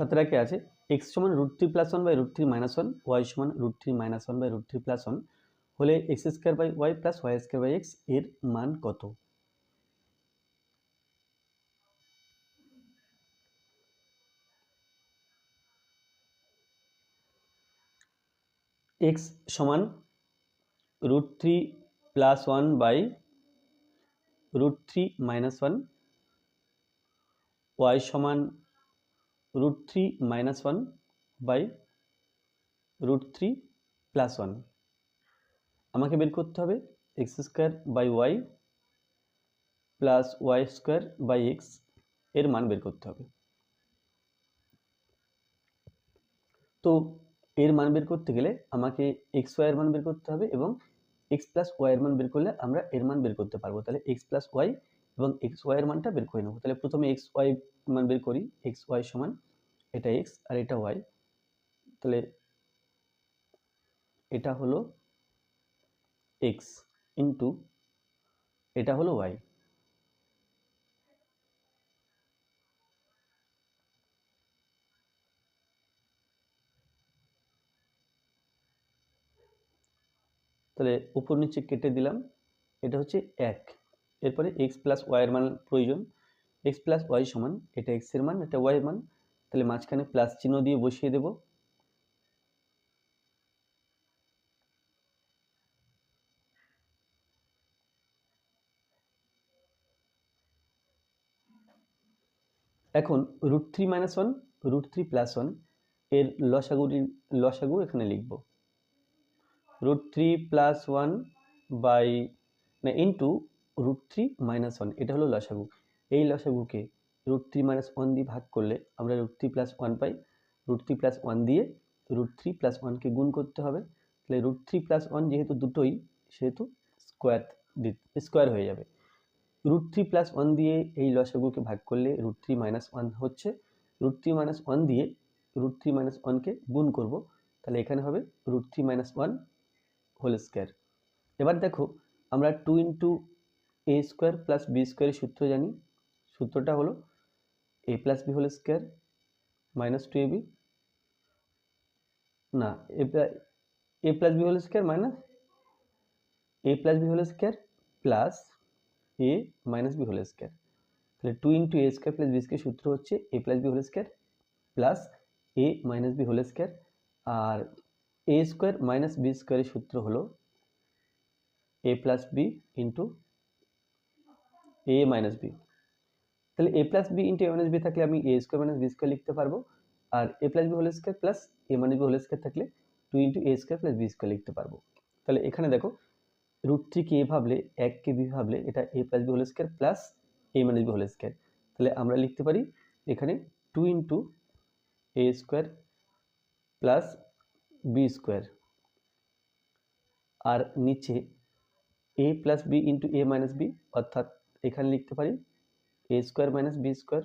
সতেরাকে আছে এক্স সমান root three plus one by root three minus one y সমান root three minus one by root three plus one হলে x square by y plus y square by এক্সের মান কত? X সমান root three plus one by root three minus one y সমান root three minus one by root three plus one আমাকে বের করতে হবে x square by y plus y square by এক্সের মান বের করতে হবে। তো এর মান বের করতে গেলে আমাকে এক্স ওয়াই এর মান বের করতে হবে এবং এক্স প্লাস ওয়াই এর মান বের করলে আমরা এর মান বের করতে পারব। তাহলে এক্স প্লাস ওয়াই এবং এক্স ওয়াই এর মানটা বের করে নেব। তাহলে প্রথমে এক্স ওয়াই মান বের করি এক্স ওয়াই সমান এটা এক্স আর এটা ওয়াই তাহলে এটা হলো এক্স ইন্টু এটা হলো ওয়াই তাহলে উপর নিচে কেটে দিলাম, এটা হচ্ছে এক, এরপরে এক্স প্লাস ওয়াইয়ের মান প্রয়োজন এক্স প্লাস ওয়াই সমান, এটা এক্সের মান, এটা ওয়াইয়ের মান তাহলে মাঝখানে প্লাস চিহ্ন দিয়ে বসিয়ে দেব। এখন root three minus one root three plus ওয়ানের লসাগুর লসাগু এখানে লিখব। Root three plus one by না into root three minus one এটা হলো লসাগু। এই লসাগুকে রুট থ্রি মাইনাস ওয়ান দিয়ে ভাগ করলে আমরা রুট থ্রি প্লাস ওয়ান পাই রুট থ্রি প্লাস ওয়ান দিয়ে রুট থ্রি প্লাস ওয়ানকে গুণ করতে হবে তাহলে রুট থ্রি প্লাস ওয়ান যেহেতু দুটোই সেহেতু স্কোয়ার স্কোয়ার হয়ে যাবে রুট থ্রি প্লাস ওয়ান দিয়ে এই লসাগুকে ভাগ করলে রুট থ্রি মাইনাস ওয়ান হচ্ছে রুট থ্রি মাইনাস ওয়ান দিয়ে রুট থ্রি মাইনাস ওয়ানকে গুণ করব তাহলে এখানে হবে root three minus one whole square এবার দেখো আমরা two into a square plus b স্কোয়ারের সূত্র জানি সূত্রটা হলো a plus b whole square minus two a b না a plus b whole square minus a plus b whole square plus a minus b whole square তাহলে two into a square plus b square সূত্র হচ্ছে a plus b whole square plus a minus b whole square R A square minus B স্কোয়ারের সূত্র হলো a plus b into a minus b তাহলে a plus b into a minus b থাকলে আমি a square minus b square লিখতে পারব। আর a plus b whole square plus a minus b whole square থাকলে two into a square plus b square লিখতে পারব। তাহলে এখানে দেখো রুট থ্রিকে এ ভাবলে এককে বি ভাবলে এটা a plus b whole square plus a minus b whole square তাহলে আমরা লিখতে পারি এখানে two into a square plus b square আর নিচে a plus b into a minus b অর্থাৎ এখানে লিখতে পারি a square minus b square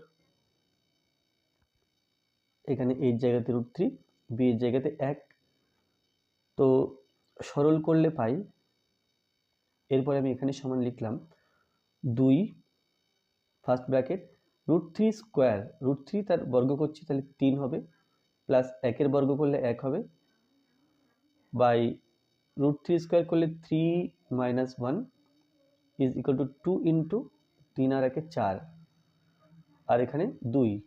এখানে এর জায়গাতে রুট থ্রি বি এর জায়গাতে এক। তো সরল করলে পাই, এরপরে আমি এখানে সমান লিখলাম দুই first bracket root three square root three তার বর্গ করছি, তাহলে তিন হবে প্লাস একের বর্গ করলে এক হবে বাই রুট থ্রি স্কোয়ার করলে three minus one is equal to two into তিন আর একে চার। আর এখানে দুই।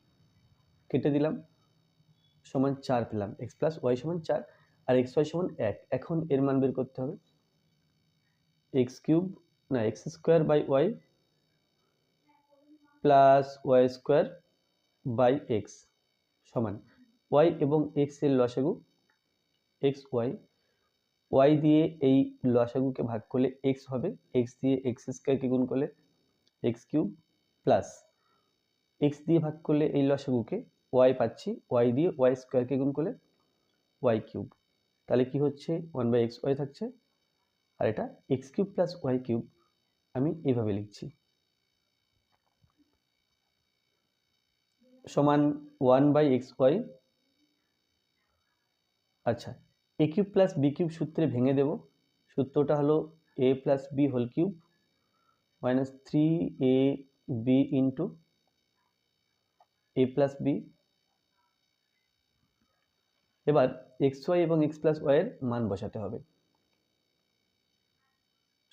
কেটে দিলাম, সমান চার পেলাম। এক্স প্লাস ওয়াই সমান চার আর এক্স ওয়াই সমান এক। এখন এর মান বের করতে হবে। এক্স কিউব, না, x square by y plus y square by x সমান। ওয়াই এবং এক্সের লসাগু এক্স ওয়াই। ওয়াই দিয়ে এই লসাগুকে ভাগ করলে এক্স হবে। এক্স দিয়ে এক্স স্কোয়ারকে গুণ করলে এক্স কিউব প্লাস এক্স দিয়ে ভাগ করলে এই লসাগুকে ওয়াই পাচ্ছি ওয়াই দিয়ে ওয়াই স্কোয়ারকে গুণ করলে ওয়াই কিউব তাহলে কি হচ্ছে? ওয়ান বাই এক্স ওয়াই থাকছে। আর এটা x cube plus y cube আমি এইভাবে লিখছি। সমান ওয়ান বাই এক্স ওয়াই আচ্ছা a cube plus b cube সূত্রে ভেঙে দেব। সূত্রটা হলো a plus b whole cube minus three a b into a plus b এবার এক্স ওয়াই এবং এক্স প্লাস ওয়াইয়ের মান বসাতে হবে।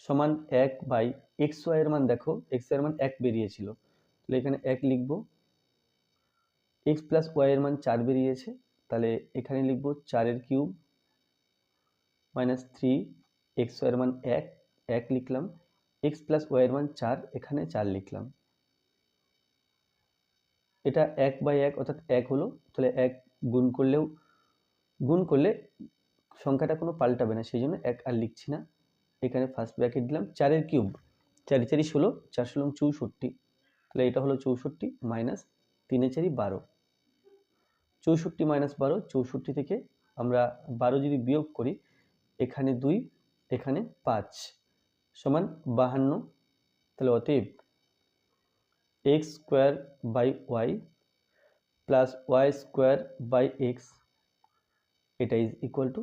সমান এক বাই এক্স ওয়াইয়ের মান দেখো এক্সের মান এক বেরিয়েছিল। তাহলে এখানে এক লিখব। এক্স প্লাস ওয়াইয়ের মান চার বেরিয়েছে, তাহলে এখানে লিখব চারের কিউব মাইনাস থ্রি এক্স ওয়াইয়ের মান এক এক লিখলাম। এক্স প্লাস ওয়াইয়ের মান চার, এখানে চার লিখলাম। এটা এক বাই এক অর্থাৎ এক হলো, তাহলে এক গুণ করলেও, গুণ করলে সংখ্যাটা কোনো পাল্টাবে না, সেই জন্য এক আর লিখছি না। এখানে ফার্স্ট ব্র্যাকেট দিলাম, চারের কিউব চারি চারি ষোলো, চার ষোলো, চৌষট্টি। তাহলে এটা হলো চৌষট্টি মাইনাস তিনে চারি বারো। চৌষট্টি মাইনাস বারো, চৌষট্টি থেকে আমরা বারো যদি বিয়োগ করি, এখানে দুই, এখানে পাঁচ, সমান বাহান্ন, তাহলে অতএব x square by y plus y square by x এটা ইজ ইকুয়াল টু